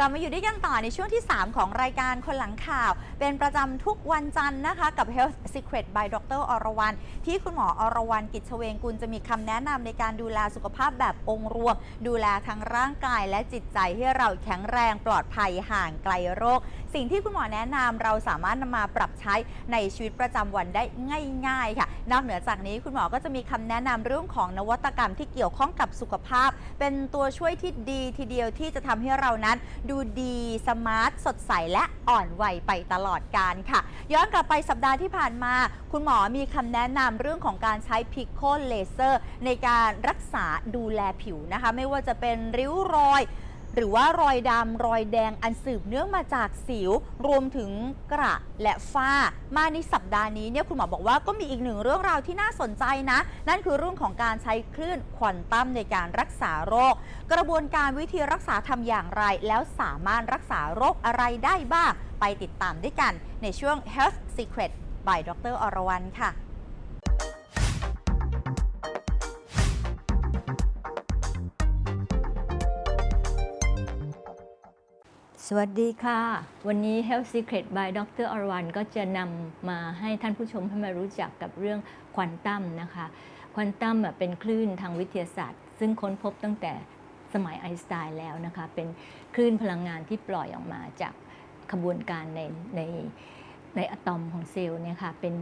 กลับมาอยู่ด้วยกันต่อในช่วงที่ 3 ของรายการคนหลังข่าว เป็นประจำทุกวันจันทร์นะคะ กับ Health Secret by Dr. อรวรรณที่คุณหมออรวรรณกิจเฉวงกุลจะมีคำแนะนำในการดูแลสุขภาพแบบองค์รวม ดูแลทั้งร่างกายและจิตใจให้เราแข็งแรงปลอดภัยห่างไกลโรคสิ่งที่คุณหมอแนะนำเราสามารถนำมาปรับใช้ในชีวิตประจำวันได้ง่าย ๆ ค่ะ นอกเหนือจากนี้คุณหมอก็จะมีคำแนะนำเรื่องของนวัตกรรมที่เกี่ยวข้องกับสุขภาพ เป็นตัวช่วยที่ดีทีเดียวที่จะทำให้เรานั้น ดูดีสมาร์ทสดใสและอ่อนวัยไปตลอดการค่ะ ย้อนกลับไปสัปดาห์ที่ผ่านมา คุณหมอมีคำแนะนำเรื่องของการใช้พิกโคเลเซอร์ในการรักษาดูแลผิวนะคะ ไม่ว่าจะเป็นริ้วรอย หรือว่ารอยดำรอยแดงอันสืบเนื่องมาจากสิว รวมถึงกระและฝ้า มาในสัปดาห์นี้เนี่ยคุณหมอบอกว่าก็มีอีกหนึ่งเรื่องราวที่น่าสนใจนะ นั่นคือเรื่องของการใช้คลื่นควอนตัมในการรักษาโรค กระบวนการวิธีรักษาทำอย่างไร แล้วสามารถรักษาโรคอะไรได้บ้าง ไปติดตามด้วยกันในช่วง Health Secret by ดรอรวรรณค่ะ สวัสดีค่ะ วันนี้ Health Secret by Dr. o r w a n ก็จะนำมาให้ท่านผู้ชมให้มารู้จักกับเรื่องควอนตัมนะคะ ควอนตัมเป็นคลื่นทางวิทยาศาสตร์ ซึ่งค้นพบตั้งแต่สมัยไอน์สไตน์แล้วนะคะ เป็นคลื่นพลังงานที่ปล่อยออกมาจากขบวนการในในในอะตอมของเซลล์เนี่ยค่ะ เป็น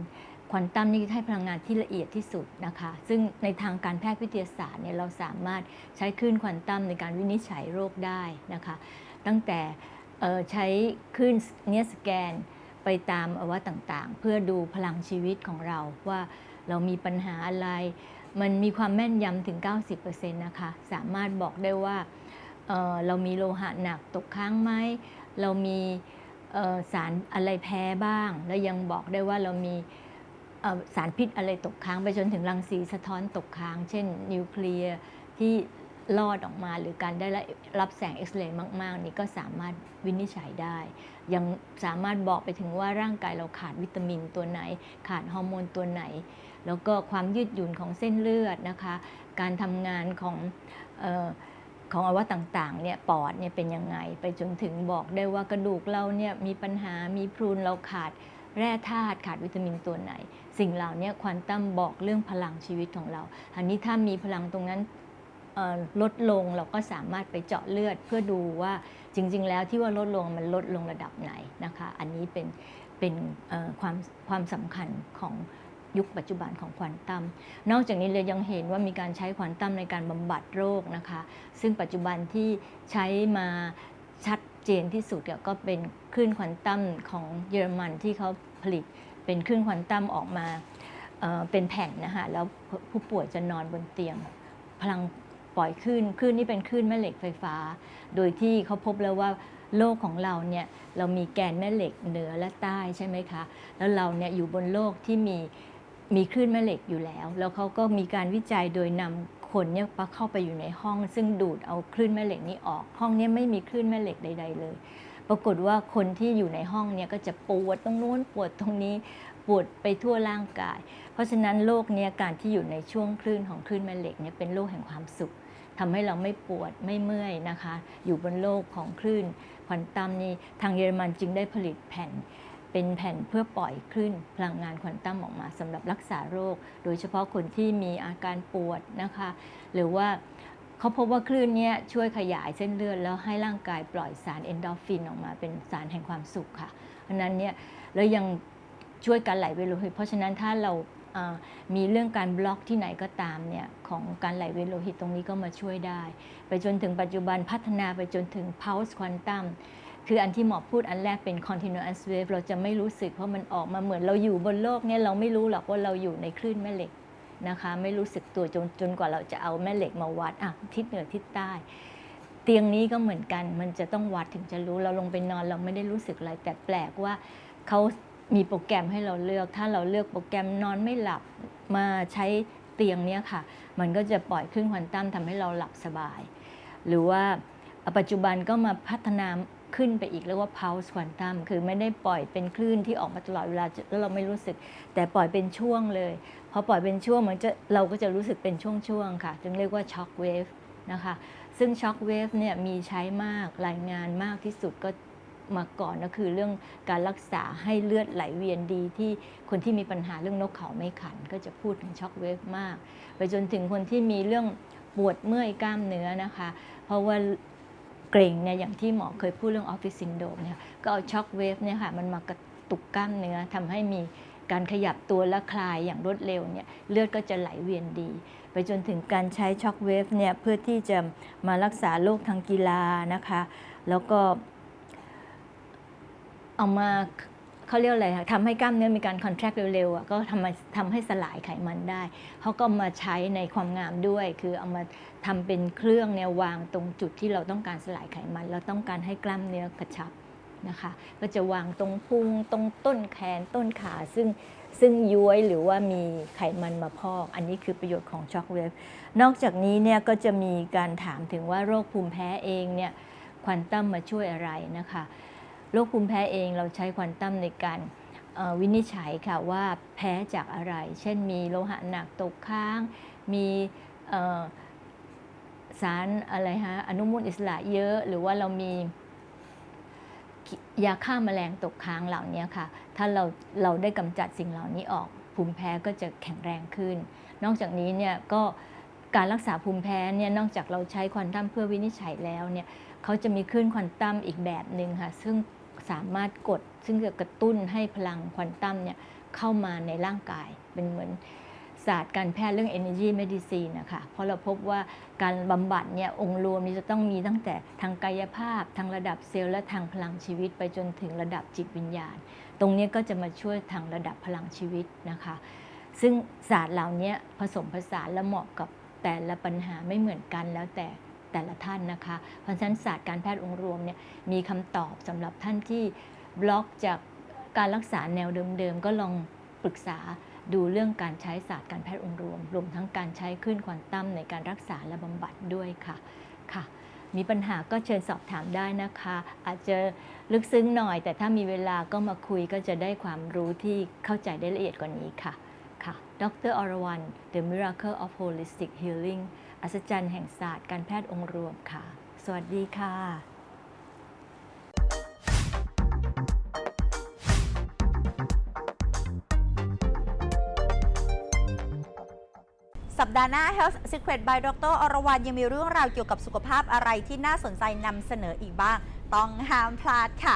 ควอนตัมนี่ให้พลังงานที่ละเอียดที่สุดนะคะ ซึ่งในทางการแพทย์วิทยาศาสตร์เนี่ยเราสามารถใช้คลื่นควอนตัมในการวินิจฉัยโรคได้นะคะ ตั้งแต่ ใช้คลื่นเนี้ยสแกนไปตามอวัยต่างๆ เพื่อดูพลังชีวิตของเราว่าเรามีปัญหาอะไร มันมีความแม่นยำถึง 90%นะคะ สามารถบอกได้ว่าเเรามีโลหะหนักตกค้างไหม เรามีสารอะไรแพ้บ้าง แล้วยังบอกได้ว่าเรามีสารพิษอะไรตกค้างไปจนถึงรังสีสะท้อนตกค้าง เช่น นิวเคลียร์ที่ ลอดออกมาหรือการได้รับแสงเอ็กซเรย์มาก ๆ นี่ก็สามารถวินิจฉัยได้ ยังสามารถบอกไปถึงว่าร่างกายเราขาดวิตามินตัวไหน ขาดฮอร์โมนตัวไหน แล้วก็ความยืดหยุ่นของเส้นเลือดนะคะ การทำงานของออของอวัยวะต่างๆ เนี่ยปอดเนี่ยเป็นยังไง ไปจนถึงบอกได้ว่ากระดูกเราเนี่ยมีปัญหา มีพรุนเราขาดแร่ธาตุขาดวิตามินตัวไหน สิ่งเหล่านี้ควอนตัมบอกเรื่องพลังชีวิตของเราอันนี้ถ้ามีพลังตรงนั้น ลดลงเราก็สามารถไปเจาะเลือดเพื่อดูว่าจริง ๆ แล้วที่ว่าลดลงมันลดลงระดับไหนนะคะ อันนี้เป็นเป็นความความสำคัญของยุคปัจจุบันของควอนตัม นอกจากนี้เลยยังเห็นว่ามีการใช้ควอนตัมในการบำบัดโรคนะคะ ซึ่งปัจจุบันที่ใช้มาชัดเจนที่สุดก็เป็นคลื่นควอนตัมของเยอรมันที่เขาผลิตเป็นคลื่นควอนตัมออกมาเเป็นแผ่นนะคะแล้วผู้ป่วยจะนอนบนเตียง พลัง ปล่อยคลื่นคลื่นนี่เป็นคลื่นแม่เหล็กไฟฟ้า โดยที่เขาพบแล้วว่าโลกของเราเนี่ยเรามีแกนแม่เหล็กเหนือและใต้ใช่ไหมคะ แล้วเราเนี่ยอยู่บนโลกที่มีมีคลื่นแม่เหล็กอยู่แล้ว แล้วเขาก็มีการวิจัยโดยนำคนเนี่ยเข้าไปอยู่ในห้อง ซึ่งดูดเอาคลื่นแม่เหล็กนี้ออก ห้องเนี้ไม่มีคลื่นแม่เหล็กใด ๆ เลย ปรากฏว่าคนที่อยู่ในห้องเนี่ยก็จะปวดตรงนู้นปวดตรงนี้ปวดไปทั่วร่างกาย เพราะฉะนั้นโลกเนี้การที่อยู่ในช่วงคลื่นของคลื่นแม่เหล็กเนี่ยเป็นโลกแห่งความสุข ทำให้เราไม่ปวดไม่เมื่อยนะคะ อยู่บนโลกของคลื่นควอนตัมนี่ทางเยอรมันจึงได้ผลิตแผ่น เป็นแผ่นเพื่อปล่อยคลื่นพลังงานควอนตัมออกมาสำหรับรักษาโรค โดยเฉพาะคนที่มีอาการปวดนะคะ หรือว่าเขาพบว่าคลื่นนี้ช่วยขยายเส้นเลือดแล้วให้ร่างกายปล่อยสารเอนโดรฟินออกมาเป็นสารแห่งความสุขค่ะเพราะนั้นเนี่ยแล้วยังช่วยการไหลเวียนโลหิตเพราะฉะนั้นถ้าเรา มีเรื่องการบล็อกที่ไหนก็ตามเนี่ยของการไหลเวียนโลหิตตรงนี้ก็มาช่วยได้ ไปจนถึงปัจจุบันพัฒนาไปจนถึง pulse quantum คืออันที่หมอพูดอันแรกเป็น continuous wave เราจะไม่รู้สึกเพราะมันออกมาเหมือนเราอยู่บนโลกเนี่ยเราไม่รู้หรอกว่าเราอยู่ในคลื่นแม่เหล็กนะคะไม่รู้สึกตัวจนจนกว่าเราจะเอาแม่เหล็กมาวัดอะทิศเหนือทิศใต้ เตียงนี้ก็เหมือนกันมันจะต้องวัดถึงจะรู้เราลงไปนอนเราไม่ได้รู้สึกอะไรแต่แปลกว่าเขา มีโปรแกรมให้เราเลือก ถ้าเราเลือกโปรแกรมนอนไม่หลับมาใช้เตียงเนี้ยค่ะ มันก็จะปล่อยคลื่นควอนตัมทำให้เราหลับสบาย หรือว่าปัจจุบันก็มาพัฒนาขึ้นไปอีกเรียกว่า pulse quantum คือไม่ได้ปล่อยเป็นคลื่นที่ออกมาตลอดเวลาแล้วเราไม่รู้สึก แต่ปล่อยเป็นช่วงเลยพอปล่อยเป็นช่วงมันจะเราก็จะรู้สึกเป็นช่วงๆค่ะ จึงเรียกว่า shock wave นะคะ ซึ่งช็อคเวฟเนี่ยมีใช้มากรายงานมากที่สุดก็ มาก่อนก็คือเรื่องการรักษาให้เลือดไหลเวียนดีที่คนที่มีปัญหาเรื่องนกเขาไม่ขัน ก็จะพูดถึงช็อคเวฟมาก ไปจนถึงคนที่มีเรื่องปวดเมื่อยกล้ามเนื้อนะคะ เพราะว่าเกร็งเนี่ยอย่างที่หมอเคยพูดเรื่องออฟฟิศซินโดมเนี่ยก็เอาช็อคเวฟเนี่ยค่ะมันมากระตุกกล้ามเนื้อทำให้มีการขยับตัวและคลายอย่างรวดเร็วเนี่ยเลือดก็จะไหลเวียนดี ไปจนถึงการใช้ช็อคเวฟเนี่ยเพื่อที่จะมารักษาโรคทางกีฬานะคะ แล้วก็ เอามาเขาเรียกอะไรคะทำให้กล้ามเนื้อมีการคอนแทคเร็วๆก็ทำมาทำให้สลายไขมันได้เขาก็มาใช้ในความงามด้วย คือเอามาทำเป็นเครื่องเนี่ยวางตรงจุดที่เราต้องการสลายไขมัน เราต้องการให้กล้ามเนื้อกระชับนะคะ ก็จะวางตรงพุงตรงต้นแขนต้นขาซึ่งซึ่งย้วยหรือว่ามีไขมันมาพอก อันนี้คือประโยชน์ของช็อคเวฟนอกจากนี้เนี่ยก็จะมีการถามถึงว่าโรคภูมิแพ้เองเนี่ยควอนตัมมาช่วยอะไรนะคะ โรคภูมิแพ้เองเราใช้ควอนตัมในการวินิจฉัยค่ะว่าแพ้จากอะไร เช่นมีโลหะหนักตกค้าง มีสารอะไรฮะอนุมูลอิสระเยอะ หรือว่าเรามียาฆ่าแมลงตกค้างเหล่านี้ค่ะ ถ้าเราเราได้กำจัดสิ่งเหล่านี้ออก ภูมิแพ้ก็จะแข็งแรงขึ้น นอกจากนี้เนี่ยก็การรักษาภูมิแพ้เนี่ยนอกจากเราใช้ควอนตัมเพื่อวินิจฉัยแล้วเนี่ยเขาจะมีคลื่นควอนตัมอีกแบบหนึ่งค่ะ ซึ่ง สามารถกด ซึ่งจะกระตุ้นให้พลังควอนตัมเนี่ยเข้ามาในร่างกาย เป็นเหมือนศาสตร์การแพทย์เรื่อง energy medicine นะคะเพราะเราพบว่าการบำบัดเนี่ยองค์รวมนี้จะต้องมีตั้งแต่ทางกายภาพ ทางระดับเซลล์และทางพลังชีวิต ไปจนถึงระดับจิตวิญญาณ ตรงนี้ก็จะมาช่วยทางระดับพลังชีวิตนะคะ ซึ่งศาสตร์เหล่านี้ผสมผสานและเหมาะกับแต่ละปัญหาไม่เหมือนกันแล้วแต่ แต่ละท่านนะคะ เพราะฉะนั้นศาสตร์การแพทย์องค์รวมเนี่ยมีคำตอบสำหรับท่านที่บล็อกจากการรักษาแนวเดิมๆ ก็ลองปรึกษาดูเรื่องการใช้ศาสตร์การแพทย์องค์รวม รวมทั้งการใช้คลื่นควอนตัมในการรักษาและบำบัดด้วยค่ะค่ะ มีปัญหาก็เชิญสอบถามได้นะคะ อาจจะลึกซึ้งหน่อย แต่ถ้ามีเวลาก็มาคุยก็จะได้ความรู้ที่เข้าใจได้ละเอียดกว่านี้ค่ะค่ะ ดรอรวรรณ The Miracle of Holistic Healing อัศจรรย์แห่งศาสตร์การแพทย์องค์รวมค่ะ สวัสดีค่ะสัปดาห์หน้า Health Secret by Dr. อรวรรณยังมีเรื่องราวเกี่ยวกับสุขภาพอะไรที่น่าสนใจนำเสนออีกบ้าง ต้องห้ามพลาดค่ะ